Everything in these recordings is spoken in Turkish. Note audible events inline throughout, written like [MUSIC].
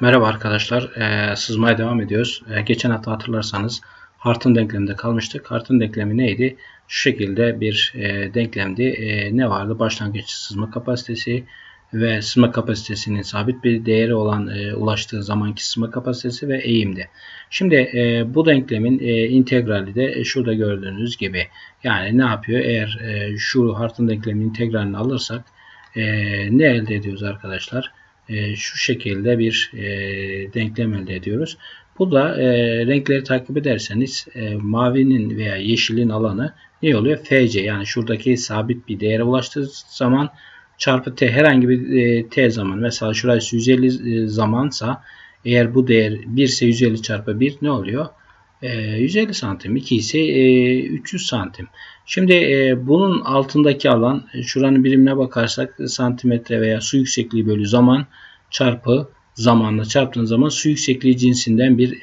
Merhaba arkadaşlar. Ee, sızmaya devam ediyoruz. Ee, geçen hafta hatırlarsanız Hart'ın denkleminde kalmıştık. Hart'ın denklemi neydi? Şu şekilde bir e, denklemdi. E, ne vardı? Başlangıç sızma kapasitesi ve sızma kapasitesinin sabit bir değeri olan e, ulaştığı zamanki sızma kapasitesi ve eğimdi. Şimdi e, bu denklemin e, integrali de e, şurada gördüğünüz gibi. Yani ne yapıyor? Eğer e, şu Hart'ın denkleminin integralini alırsak e, ne elde ediyoruz arkadaşlar? E, şu şekilde bir e, denklem elde ediyoruz. Bu da e, renkleri takip ederseniz e, mavinin veya yeşilin alanı ne oluyor? FC yani şuradaki sabit bir değere ulaştığı zaman çarpı t herhangi bir e, t zaman mesela şurası 150 e, zamansa eğer bu değer 1 ise 150 çarpı 1 ne oluyor? 150 ee, santim. 2 ise 300 e, santim. Şimdi e, bunun altındaki alan e, şuranın birimine bakarsak santimetre veya su yüksekliği bölü zaman çarpı zamanla çarptığınız zaman su yüksekliği cinsinden bir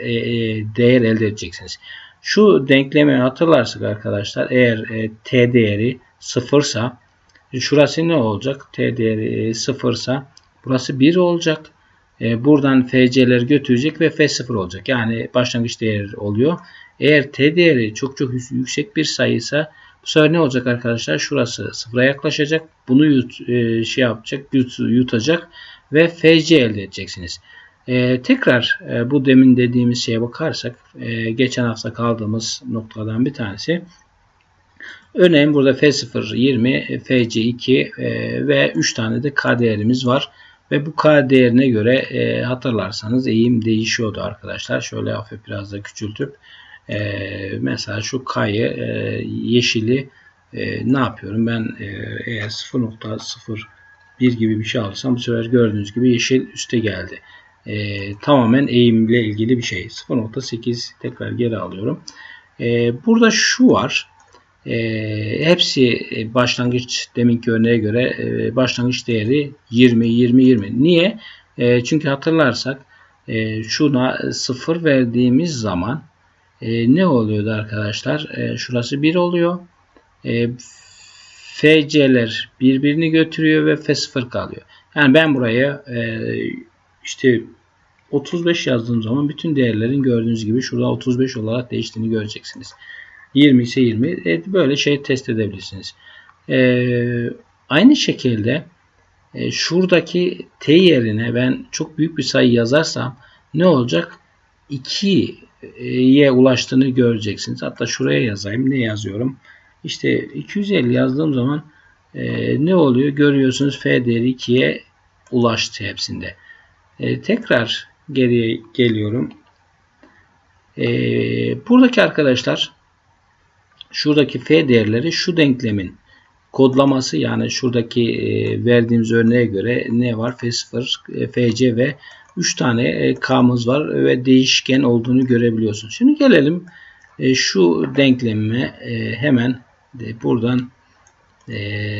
değer elde edeceksiniz. Şu denklemi hatırlarsak arkadaşlar eğer t değeri sıfırsa şurası ne olacak? t değeri sıfırsa burası 1 olacak. E, buradan FC'leri götürecek ve F0 olacak. Yani başlangıç değeri oluyor. Eğer T değeri çok çok yüksek bir sayıysa bu sefer ne olacak arkadaşlar? Şurası sıfıra yaklaşacak. Bunu yut, e, şey yapacak, yut, yutacak ve FC elde edeceksiniz. E, tekrar e, bu demin dediğimiz şeye bakarsak e, geçen hafta kaldığımız noktadan bir tanesi. Örneğin burada F0 20, FC2 e, ve 3 tane de K değerimiz var. Ve bu K değerine göre e, hatırlarsanız eğim değişiyordu arkadaşlar. Şöyle hafif biraz da küçültüp e, mesela şu K'yı e, yeşili e, ne yapıyorum? Ben e, eğer 0.01 gibi bir şey alırsam bu sefer gördüğünüz gibi yeşil üste geldi. E, tamamen eğimle ilgili bir şey. 0.8 tekrar geri alıyorum. E, burada şu var. E, hepsi e, başlangıç deminki örneğe göre e, başlangıç değeri 20 20 20. Niye? E, çünkü hatırlarsak e, şuna 0 verdiğimiz zaman e, ne oluyordu arkadaşlar? E, şurası 1 oluyor. E, FC'ler birbirini götürüyor ve F0 kalıyor. Yani ben buraya e, işte 35 yazdığım zaman bütün değerlerin gördüğünüz gibi şurada 35 olarak değiştiğini göreceksiniz. 20 ise 20. Evet, böyle şey test edebilirsiniz. Ee, aynı şekilde e, şuradaki t yerine ben çok büyük bir sayı yazarsam ne olacak? 2'ye ulaştığını göreceksiniz. Hatta şuraya yazayım. Ne yazıyorum? İşte 250 yazdığım zaman e, ne oluyor? Görüyorsunuz f değeri 2'ye ulaştı hepsinde. E, tekrar geriye geliyorum. E, buradaki arkadaşlar şuradaki f değerleri şu denklemin kodlaması yani şuradaki e, verdiğimiz örneğe göre ne var? F0, e, FC ve 3 tane e, K'mız var ve değişken olduğunu görebiliyorsunuz. Şimdi gelelim şu denklemime hemen buradan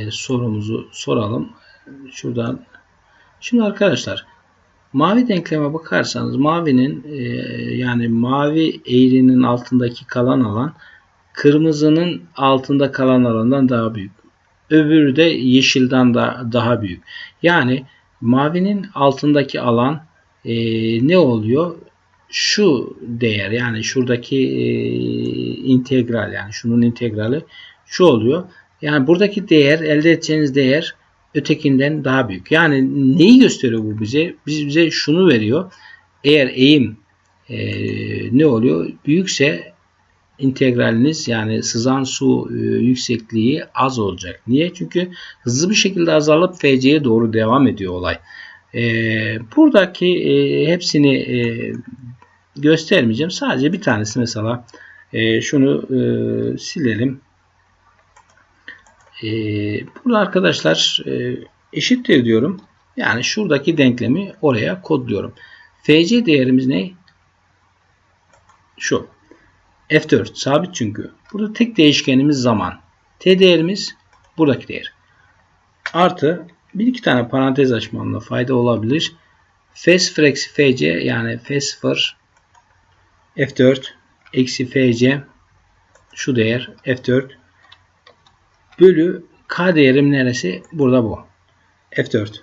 sorumuzu soralım. Şuradan Şimdi arkadaşlar mavi denkleme bakarsanız mavinin yani mavi eğrinin altındaki kalan alan kırmızının altında kalan alandan daha büyük. Öbürü de yeşilden da daha büyük. Yani mavinin altındaki alan e, ne oluyor? Şu değer yani şuradaki e, integral yani şunun integrali şu oluyor. Yani buradaki değer elde edeceğiniz değer ötekinden daha büyük. Yani neyi gösteriyor bu bize? Biz bize şunu veriyor. Eğer eğim e, ne oluyor? Büyükse integraliniz yani sızan su e, yüksekliği az olacak. Niye? Çünkü hızlı bir şekilde azalıp FC'ye doğru devam ediyor olay. E, buradaki e, hepsini e, göstermeyeceğim. Sadece bir tanesi mesela e, şunu e, silelim. E, burada arkadaşlar e, eşittir diyorum. Yani şuradaki denklemi oraya kodluyorum. FC değerimiz ne? Şu. F4 sabit çünkü. Burada tek değişkenimiz zaman. T değerimiz buradaki değer. Artı bir iki tane parantez açmamda fayda olabilir. F0 eksi FC yani F0 F4 eksi FC şu değer F4 bölü K değerim neresi? Burada bu. F4.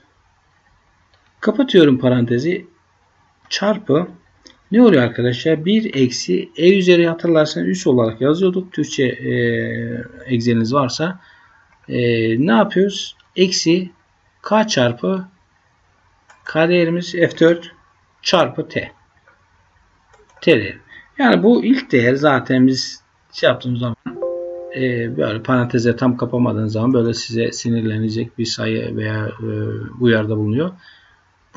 Kapatıyorum parantezi. çarpı ne oluyor arkadaşlar? 1 eksi e üzeri hatırlarsanız üs olarak yazıyorduk. Türkçe e, egzeliniz varsa e, ne yapıyoruz? Eksi k çarpı k değerimiz f4 çarpı t. T değeri. Yani bu ilk değer zaten biz şey yaptığımız zaman e, böyle paranteze tam kapamadığınız zaman böyle size sinirlenecek bir sayı veya e, uyarıda bulunuyor.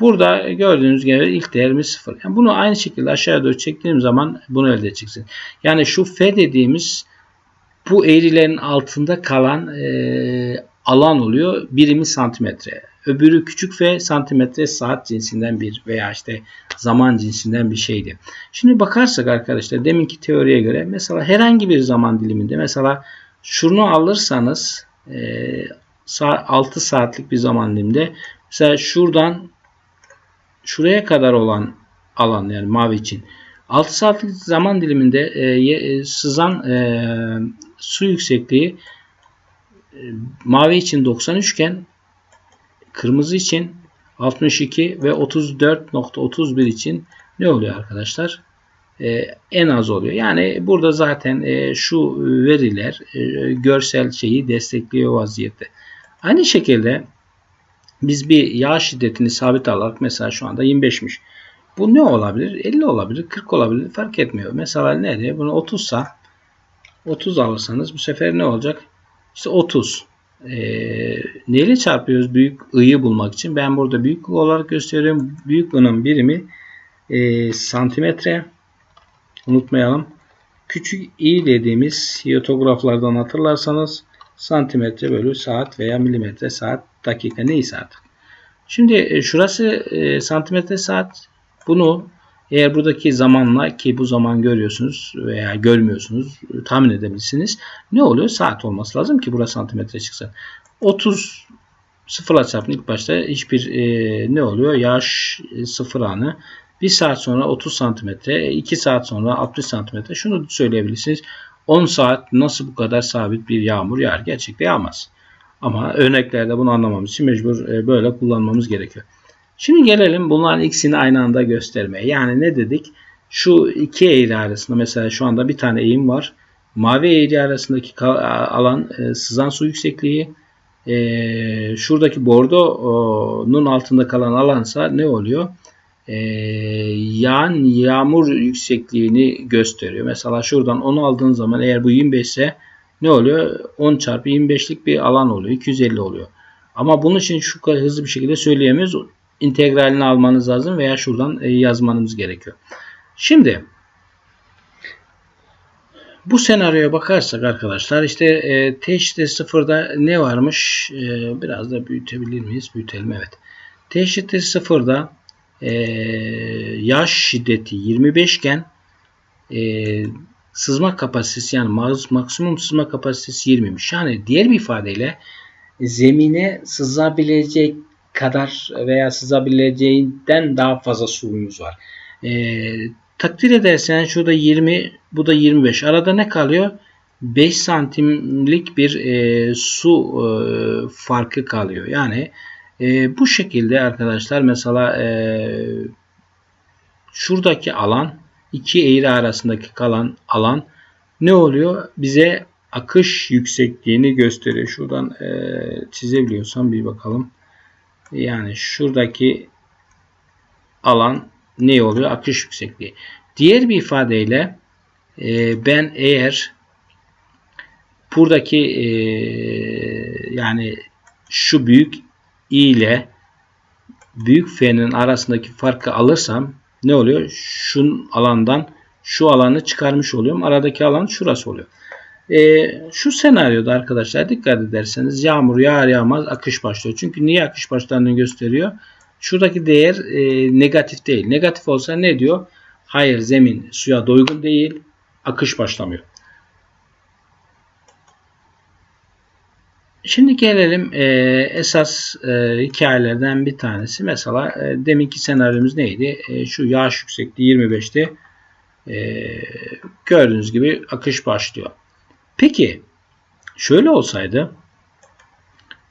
Burada gördüğünüz gibi ilk değerimiz 0. Yani bunu aynı şekilde aşağıya doğru çektiğim zaman bunu elde edeceksin. Yani şu F dediğimiz bu eğrilerin altında kalan e, alan oluyor. Birimi santimetre. Öbürü küçük F santimetre saat cinsinden bir veya işte zaman cinsinden bir şeydi. Şimdi bakarsak arkadaşlar deminki teoriye göre mesela herhangi bir zaman diliminde mesela şunu alırsanız e, 6 saatlik bir zaman diliminde mesela şuradan şuraya kadar olan alan yani mavi için 6 saatlik zaman diliminde e, e, sızan e, su yüksekliği e, mavi için 93 iken kırmızı için 62 ve 34.31 için ne oluyor arkadaşlar? Ee, en az oluyor. Yani burada zaten e, şu veriler e, görsel şeyi destekliyor vaziyette. Aynı şekilde biz bir yağ şiddetini sabit alarak mesela şu anda 25'miş. Bu ne olabilir? 50 olabilir, 40 olabilir fark etmiyor. Mesela ne diye? Bunu 30 sa 30 alırsanız bu sefer ne olacak? İşte 30. Ee, neyle çarpıyoruz büyük i'yi bulmak için? Ben burada büyük I olarak gösteriyorum. Büyük i'nin birimi e, santimetre. Unutmayalım. Küçük i dediğimiz hiyotograflardan hatırlarsanız santimetre bölü saat veya milimetre saat dakika neyse artık. Şimdi e, şurası e, santimetre saat. Bunu eğer buradaki zamanla ki bu zaman görüyorsunuz veya görmüyorsunuz tahmin edebilirsiniz. Ne oluyor? Saat olması lazım ki burası santimetre çıksın. 30 sıfırla çarpın ilk başta hiçbir e, ne oluyor? Yaş e, sıfır anı. 1 saat sonra 30 santimetre, 2 saat sonra 60 santimetre. Şunu söyleyebilirsiniz. 10 saat nasıl bu kadar sabit bir yağmur yağar? Gerçekte yağmaz. Ama örneklerde bunu anlamamız için mecbur e, böyle kullanmamız gerekiyor. Şimdi gelelim bunların ikisini aynı anda göstermeye. Yani ne dedik? Şu iki eğri arasında mesela şu anda bir tane eğim var. Mavi eğri arasındaki alan e, sızan su yüksekliği. E, şuradaki bordonun altında kalan alansa ne oluyor? E, yağan yağmur yüksekliğini gösteriyor. Mesela şuradan 10 aldığın zaman eğer bu 25 ise ne oluyor? 10 çarpı 25'lik bir alan oluyor. 250 oluyor. Ama bunun için şu kadar hızlı bir şekilde söyleyemeyiz integralini almanız lazım veya şuradan e, yazmanız gerekiyor. Şimdi bu senaryoya bakarsak arkadaşlar işte e, t eşittir sıfırda ne varmış? E, biraz da büyütebilir miyiz? Büyütelim evet. T eşittir sıfırda e, yaş şiddeti 25 iken e, sızma kapasitesi yani maksimum sızma kapasitesi 20'miş. Yani diğer bir ifadeyle zemine sızabilecek kadar veya sızabileceğinden daha fazla suyumuz var. E, takdir edersen şurada 20 bu da 25. Arada ne kalıyor? 5 santimlik bir e, su e, farkı kalıyor. Yani e, bu şekilde arkadaşlar mesela e, şuradaki alan iki eğri arasındaki kalan alan ne oluyor? Bize akış yüksekliğini gösteriyor. Şuradan e, çizebiliyorsam bir bakalım. Yani şuradaki alan ne oluyor? Akış yüksekliği. Diğer bir ifadeyle e, ben eğer buradaki e, yani şu büyük i ile büyük f'nin arasındaki farkı alırsam ne oluyor? Şun alandan şu alanı çıkarmış oluyorum. Aradaki alan şurası oluyor. E, şu senaryoda arkadaşlar dikkat ederseniz yağmur yağar yağmaz akış başlıyor. Çünkü niye akış başlandığını gösteriyor. Şuradaki değer e, negatif değil. Negatif olsa ne diyor? Hayır zemin suya doygun değil. Akış başlamıyor. Şimdi gelelim e, esas e, hikayelerden bir tanesi. Mesela e, deminki senaryomuz neydi? E, şu yağış yüksekliği 25'ti. E, gördüğünüz gibi akış başlıyor. Peki şöyle olsaydı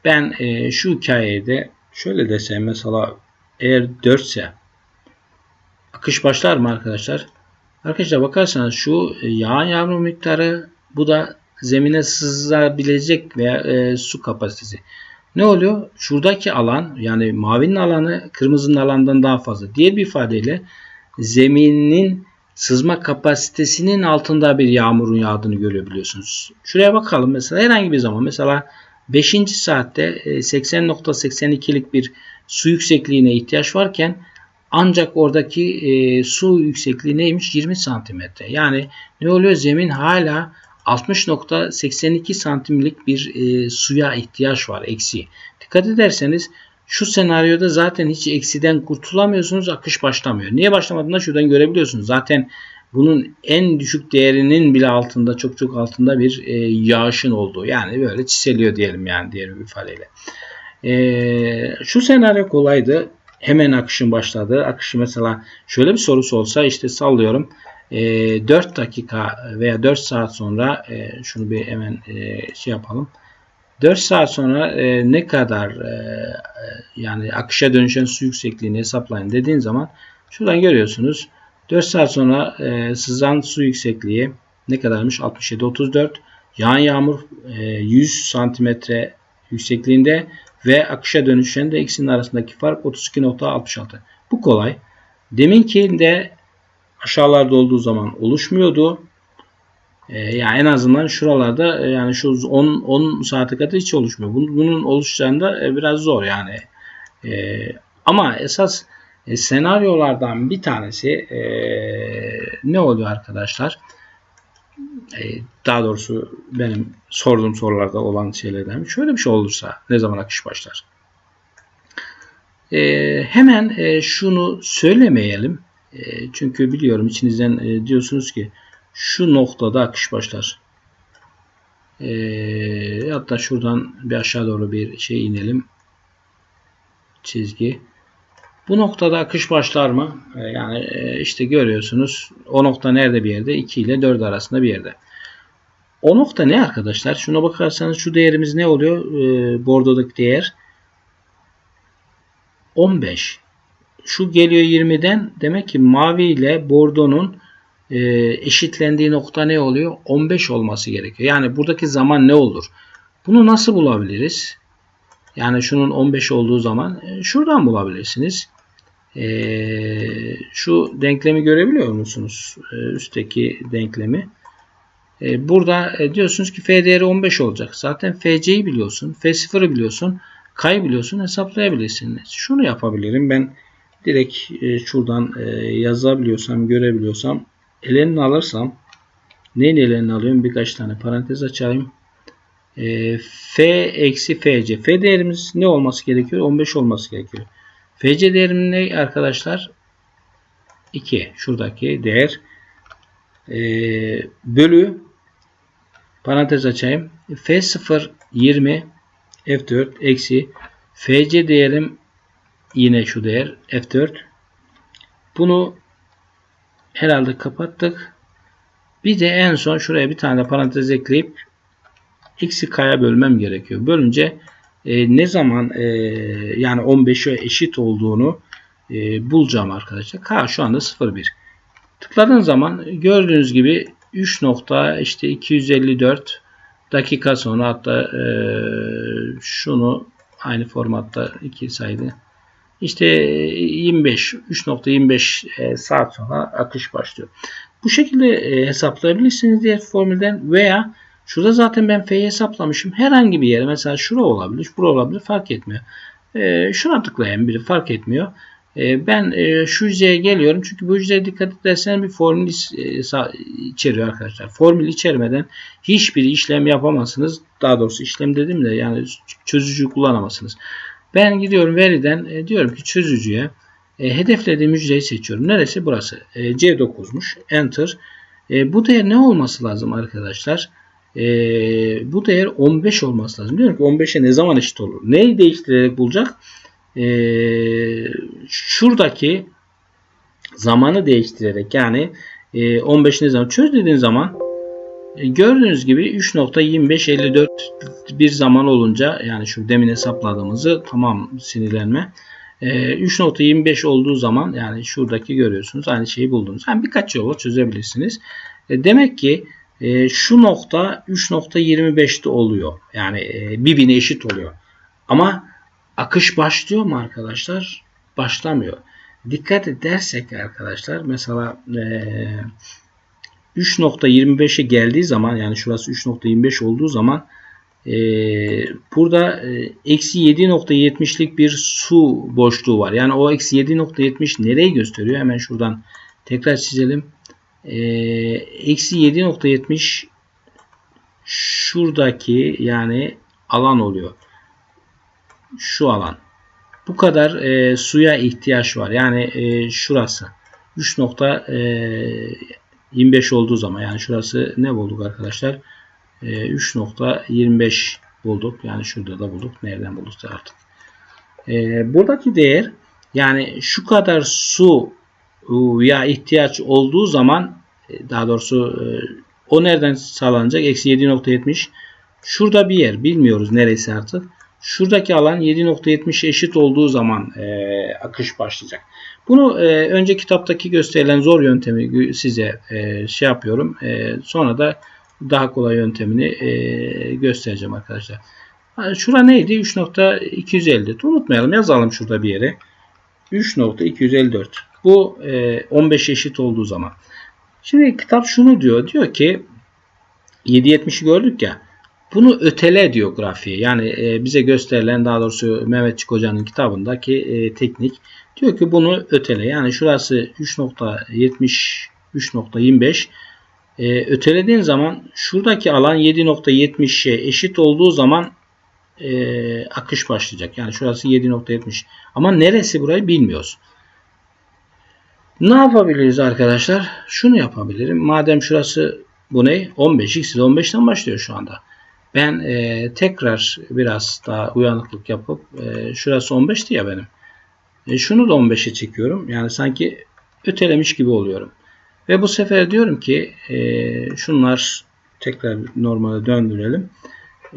ben e, şu hikayede şöyle desem mesela eğer 4 ise akış başlar mı arkadaşlar? Arkadaşlar bakarsanız şu yağan yağmur miktarı bu da zemine sızabilecek veya e, su kapasitesi. Ne oluyor? Şuradaki alan yani mavinin alanı kırmızının alandan daha fazla. Diğer bir ifadeyle zeminin sızma kapasitesinin altında bir yağmurun yağdığını görebiliyorsunuz. Şuraya bakalım mesela herhangi bir zaman mesela 5. saatte 80.82'lik bir su yüksekliğine ihtiyaç varken ancak oradaki e, su yüksekliği neymiş? 20 santimetre. Yani ne oluyor? Zemin hala 60.82 santimlik bir e, suya ihtiyaç var eksi. Dikkat ederseniz şu senaryoda zaten hiç eksiden kurtulamıyorsunuz. Akış başlamıyor. Niye başlamadığını şuradan görebiliyorsunuz. Zaten bunun en düşük değerinin bile altında çok çok altında bir e, yağışın olduğu. Yani böyle çiseliyor diyelim yani diğer bir ifadeyle. E, şu senaryo kolaydı. Hemen akışın başladı. Akışı mesela şöyle bir sorusu olsa işte sallıyorum. E, 4 dakika veya 4 saat sonra e, şunu bir hemen e, şey yapalım. 4 saat sonra e, ne kadar e, e, yani akışa dönüşen su yüksekliğini hesaplayın dediğin zaman şuradan görüyorsunuz. 4 saat sonra e, sızan su yüksekliği ne kadarmış? 67-34. Yağan yağmur e, 100 santimetre yüksekliğinde ve akışa dönüşen de ikisinin arasındaki fark 32.66. Bu kolay. Deminki de aşağılarda olduğu zaman oluşmuyordu. Ee, yani en azından şuralarda e, yani şu 10 10 saate kadar hiç oluşmuyor. Bunun, bunun oluşacağında e, biraz zor yani. E, ama esas e, senaryolardan bir tanesi e, ne oluyor arkadaşlar? E, daha doğrusu benim sorduğum sorularda olan şeylerden şöyle bir şey olursa ne zaman akış başlar? E, hemen e, şunu söylemeyelim. E, çünkü biliyorum içinizden e, diyorsunuz ki şu noktada akış başlar. E, hatta şuradan bir aşağı doğru bir şey inelim. Çizgi. Bu noktada akış başlar mı? E, yani e, işte görüyorsunuz o nokta nerede bir yerde? 2 ile 4 arasında bir yerde. O nokta ne arkadaşlar? Şuna bakarsanız şu değerimiz ne oluyor? E, bordodaki değer 15. Şu geliyor 20'den. Demek ki mavi ile bordonun eşitlendiği nokta ne oluyor? 15 olması gerekiyor. Yani buradaki zaman ne olur? Bunu nasıl bulabiliriz? Yani şunun 15 olduğu zaman şuradan bulabilirsiniz. Ee, şu denklemi görebiliyor musunuz? Ee, üstteki denklemi. Ee, burada e, diyorsunuz ki f değeri 15 olacak. Zaten fc'yi biliyorsun. f0'ı biliyorsun. k'yı biliyorsun. Hesaplayabilirsiniz. Şunu yapabilirim. Ben direkt e, şuradan e, yazabiliyorsam, görebiliyorsam elenini alırsam neyin elenini alıyorum? Birkaç tane parantez açayım. E, f eksi fc. F değerimiz ne olması gerekiyor? 15 olması gerekiyor. FC değerim ne arkadaşlar? 2. Şuradaki değer. Ee, bölü parantez açayım. F0 20 F4 eksi FC değerim yine şu değer F4. Bunu herhalde kapattık. Bir de en son şuraya bir tane parantez ekleyip x'i k'ya bölmem gerekiyor. Bölünce e, ne zaman e, yani 15'e eşit olduğunu e, bulacağım arkadaşlar. K şu anda 0,1. Tıkladığın zaman gördüğünüz gibi 3 nokta işte 254 dakika sonra hatta e, şunu aynı formatta iki saydı. İşte 25 3.25 e, saat sonra akış başlıyor. Bu şekilde e, hesaplayabilirsiniz diğer formülden veya Şurada zaten ben F'yi hesaplamışım. Herhangi bir yere mesela şura olabilir, bura olabilir fark etmiyor. E, şuna tıklayan biri fark etmiyor. E, ben e, şu yüzeye geliyorum. Çünkü bu yüzeye dikkat ederseniz bir formül e, içeriyor arkadaşlar. Formül içermeden hiçbir işlem yapamazsınız. Daha doğrusu işlem dedim de yani çözücü kullanamazsınız. Ben gidiyorum veriden e, diyorum ki çözücüye e, hedeflediğim hücreyi seçiyorum. Neresi? Burası. E, C9'muş. Enter. E, bu değer ne olması lazım arkadaşlar? e, bu değer 15 olması lazım. Diyorum ki 15'e ne zaman eşit olur? Neyi değiştirerek bulacak? E, şuradaki zamanı değiştirerek yani e, 15 ne zaman çöz dediğin zaman gördüğünüz gibi 3.2554 bir zaman olunca yani şu demin hesapladığımızı tamam sinirlenme E, 3.25 olduğu zaman yani şuradaki görüyorsunuz aynı şeyi buldunuz. Yani birkaç yolla çözebilirsiniz. E, demek ki e, şu nokta 3.25'te oluyor. Yani e, birbirine eşit oluyor. Ama akış başlıyor mu arkadaşlar? Başlamıyor. Dikkat edersek arkadaşlar mesela e, 3.25'e geldiği zaman yani şurası 3.25 olduğu zaman e, burada e, eksi 7.70'lik bir su boşluğu var. Yani o eksi 7.70 nereyi gösteriyor? Hemen şuradan tekrar çizelim. E, eksi 7.70 şuradaki yani alan oluyor. Şu alan. Bu kadar e, suya ihtiyaç var. Yani e, şurası. 3.25 olduğu zaman yani şurası ne bulduk arkadaşlar? E, 3.25 bulduk. Yani şurada da bulduk. Nereden bulduk artık. E, buradaki değer yani şu kadar su ya ihtiyaç olduğu zaman e, daha doğrusu e, o nereden sağlanacak? Eksi 7.70 şurada bir yer. Bilmiyoruz neresi artık. Şuradaki alan 7.70 eşit olduğu zaman e, akış başlayacak. Bunu e, önce kitaptaki gösterilen zor yöntemi size e, şey yapıyorum. E, sonra da daha kolay yöntemini e, göstereceğim arkadaşlar. Şura neydi? 3.250. Unutmayalım yazalım şurada bir yere. 3.254. Bu e, 15 eşit olduğu zaman. Şimdi kitap şunu diyor. Diyor ki 7.70'i gördük ya. Bunu ötele diyor grafiği. Yani e, bize gösterilen daha doğrusu Mehmetçik Hoca'nın kitabındaki e, teknik. Diyor ki bunu ötele. Yani şurası 3.70 3.25 e, ötelediğin zaman şuradaki alan 7.70'e eşit olduğu zaman e, akış başlayacak. Yani şurası 7.70. Ama neresi burayı bilmiyoruz. Ne yapabiliriz arkadaşlar? Şunu yapabilirim. Madem şurası bu ne? 15. X'de 15'ten başlıyor şu anda. Ben e, tekrar biraz daha uyanıklık yapıp e, şurası 15'ti ya benim. E, şunu da 15'e çekiyorum. Yani sanki ötelemiş gibi oluyorum. Ve bu sefer diyorum ki e, şunlar tekrar normale döndürelim.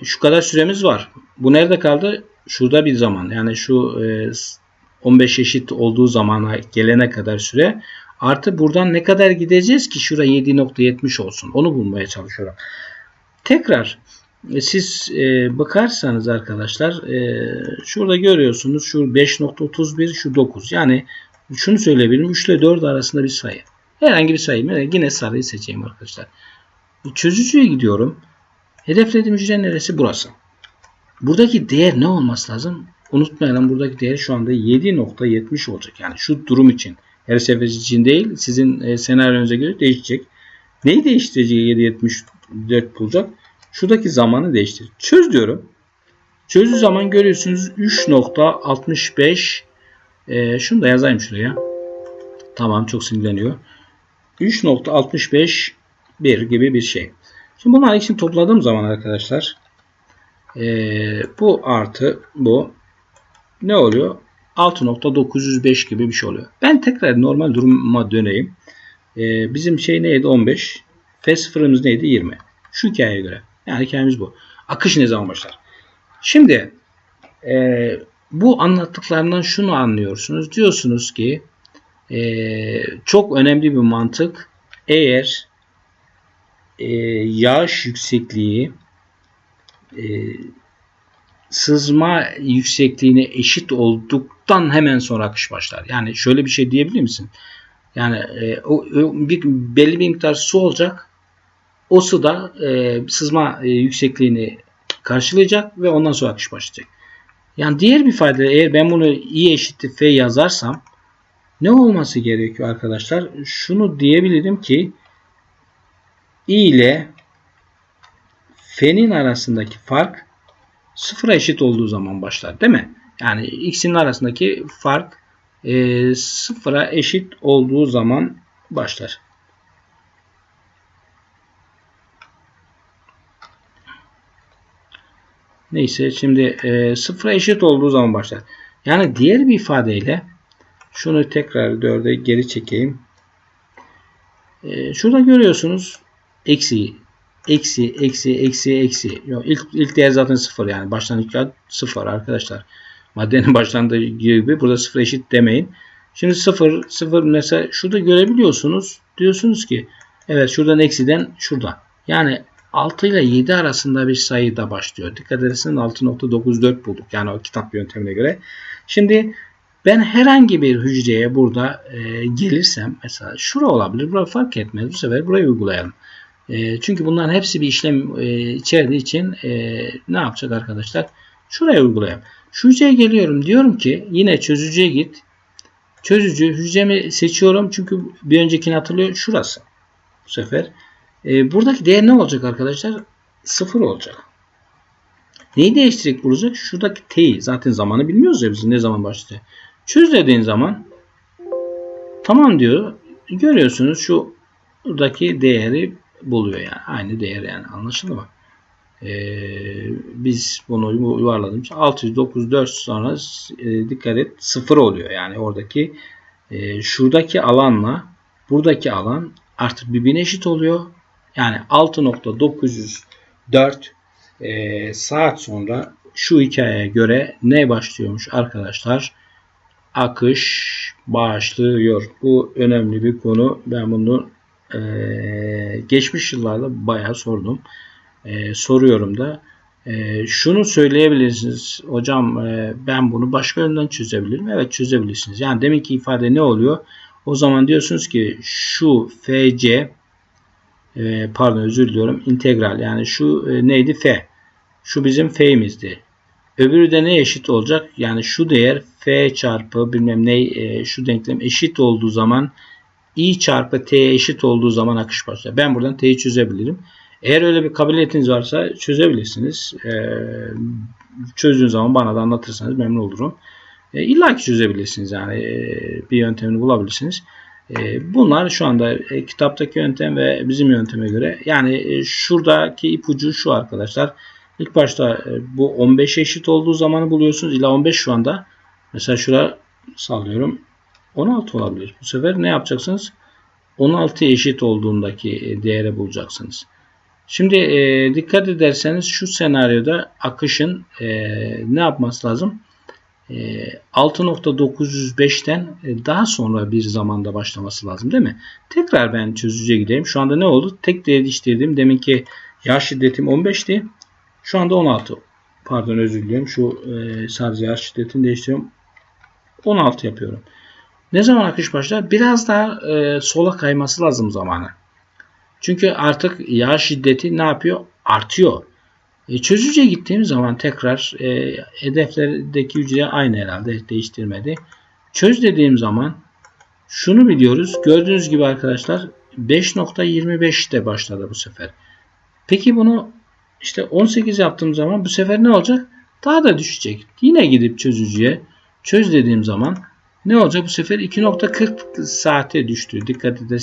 Şu kadar süremiz var. Bu nerede kaldı? Şurada bir zaman. Yani şu e, 15 eşit olduğu zamana gelene kadar süre. Artı buradan ne kadar gideceğiz ki şura 7.70 olsun. Onu bulmaya çalışıyorum. Tekrar siz e, bakarsanız arkadaşlar e, şurada görüyorsunuz şu 5.31 şu 9 yani şunu söyleyebilirim 3 ile 4 arasında bir sayı. Herhangi bir sayı. Yine sarıyı seçeyim arkadaşlar. Çözücüye gidiyorum. Hedeflediğim hücre neresi? Burası. Buradaki değer ne olması lazım? Unutmayalım buradaki değer şu anda 7.70 olacak. Yani şu durum için. Her sefer için değil. Sizin e, senaryonuza göre değişecek. Neyi değiştireceği 7.74 bulacak? Şuradaki zamanı değiştir. Çöz diyorum. Çözdüğü zaman görüyorsunuz 3.65 e, şunu da yazayım şuraya. Tamam çok sinirleniyor. 3.65 1 gibi bir şey. Şimdi bunları için topladığım zaman arkadaşlar e, bu artı bu ne oluyor? 6.905 gibi bir şey oluyor. Ben tekrar normal duruma döneyim. E, bizim şey neydi? 15. F sıfırımız neydi? 20. Şu hikayeye göre. Yani hikayemiz bu. Akış ne zaman başlar? Şimdi e, bu anlattıklarından şunu anlıyorsunuz. Diyorsunuz ki e, çok önemli bir mantık. Eğer e, yağış yüksekliği e, sızma yüksekliğine eşit olduktan hemen sonra akış başlar. Yani şöyle bir şey diyebilir misin? Yani e, o, o bir belli bir miktar su olacak. O su da e, sızma e, yüksekliğini karşılayacak ve ondan sonra akış başlayacak. Yani diğer bir ifade eğer ben bunu i eşittir f yazarsam ne olması gerekiyor arkadaşlar? Şunu diyebilirim ki i ile f'nin arasındaki fark sıfıra eşit olduğu zaman başlar değil mi? Yani x'in arasındaki fark e, sıfıra eşit olduğu zaman başlar. Neyse şimdi e, sıfıra eşit olduğu zaman başlar. Yani diğer bir ifadeyle şunu tekrar 4'e geri çekeyim. E, şurada görüyorsunuz eksi eksi eksi eksi eksi. Yok, ilk, ilk değer zaten sıfır yani başlangıçlar sıfır arkadaşlar. Maddenin [LAUGHS] başlandığı gibi burada sıfır eşit demeyin. Şimdi sıfır, sıfır mesela şurada görebiliyorsunuz. Diyorsunuz ki evet şuradan eksiden şuradan. Yani 6 ile 7 arasında bir sayıda başlıyor. Dikkat ederseniz 6.94 bulduk. Yani o kitap yöntemine göre. Şimdi ben herhangi bir hücreye burada e, gelirsem mesela şura olabilir. Burası fark etmez. Bu sefer burayı uygulayalım. E, çünkü bunların hepsi bir işlem e, içerdiği için e, ne yapacak arkadaşlar? Şuraya uygulayalım. Şu hücreye geliyorum. Diyorum ki yine çözücüye git. Çözücü hücremi seçiyorum. Çünkü bir öncekini hatırlıyor. Şurası. Bu sefer. E, buradaki değer ne olacak arkadaşlar? Sıfır olacak. Neyi değiştirerek bulacak? Şuradaki t'yi. Zaten zamanı bilmiyoruz ya biz ne zaman başladı. Çöz dediğin zaman tamam diyor. Görüyorsunuz şu buradaki değeri buluyor yani. Aynı değer yani. Anlaşıldı mı? Ee, biz bunu yuvarladım. 600, 9, 4 sonra e, dikkat et 0 oluyor. Yani oradaki e, şuradaki alanla buradaki alan artık birbirine eşit oluyor. Yani 6.904 e, saat sonra şu hikayeye göre ne başlıyormuş arkadaşlar? Akış başlıyor. Bu önemli bir konu. Ben bunu e, geçmiş yıllarda bayağı sordum. E, soruyorum da. E, şunu söyleyebilirsiniz. Hocam e, ben bunu başka yönden çözebilirim. Evet çözebilirsiniz. Yani demek ki ifade ne oluyor? O zaman diyorsunuz ki şu FC e, pardon özür diliyorum. İntegral. Yani şu e, neydi? F. Şu bizim f'imizdi öbürü de ne eşit olacak? Yani şu değer f çarpı bilmem ne e, şu denklem eşit olduğu zaman i çarpı t'ye eşit olduğu zaman akış başlar ben buradan t'yi çözebilirim. Eğer öyle bir kabiliyetiniz varsa çözebilirsiniz. E, çözdüğün zaman bana da anlatırsanız memnun olurum. E, illa ki çözebilirsiniz yani. E, bir yöntemini bulabilirsiniz Bunlar şu anda e, kitaptaki yöntem ve bizim yönteme göre yani e, şuradaki ipucu şu arkadaşlar. İlk başta bu 15 eşit olduğu zamanı buluyorsunuz. İla 15 şu anda. Mesela şura sallıyorum. 16 olabilir. Bu sefer ne yapacaksınız? 16 eşit olduğundaki değeri bulacaksınız. Şimdi dikkat ederseniz şu senaryoda akışın ne yapması lazım? 6.905'ten daha sonra bir zamanda başlaması lazım değil mi? Tekrar ben çözücüye gideyim. Şu anda ne oldu? Tek değiştirdim. Deminki yağ şiddetim 15'ti. Şu anda 16. Pardon özür diliyorum. Şu e, sadece yağ şiddetini değiştiriyorum. 16 yapıyorum. Ne zaman akış başlar? Biraz daha e, sola kayması lazım zamanı. Çünkü artık yağ şiddeti ne yapıyor? Artıyor. E, çözücüye gittiğim zaman tekrar e, hedeflerdeki hücre aynı herhalde değiştirmedi. Çöz dediğim zaman şunu biliyoruz. Gördüğünüz gibi arkadaşlar 5.25'te başladı bu sefer. Peki bunu işte 18 yaptığım zaman bu sefer ne olacak? Daha da düşecek. Yine gidip çözücüye çöz dediğim zaman ne olacak? Bu sefer 2.40 saate düştü. Dikkat edin.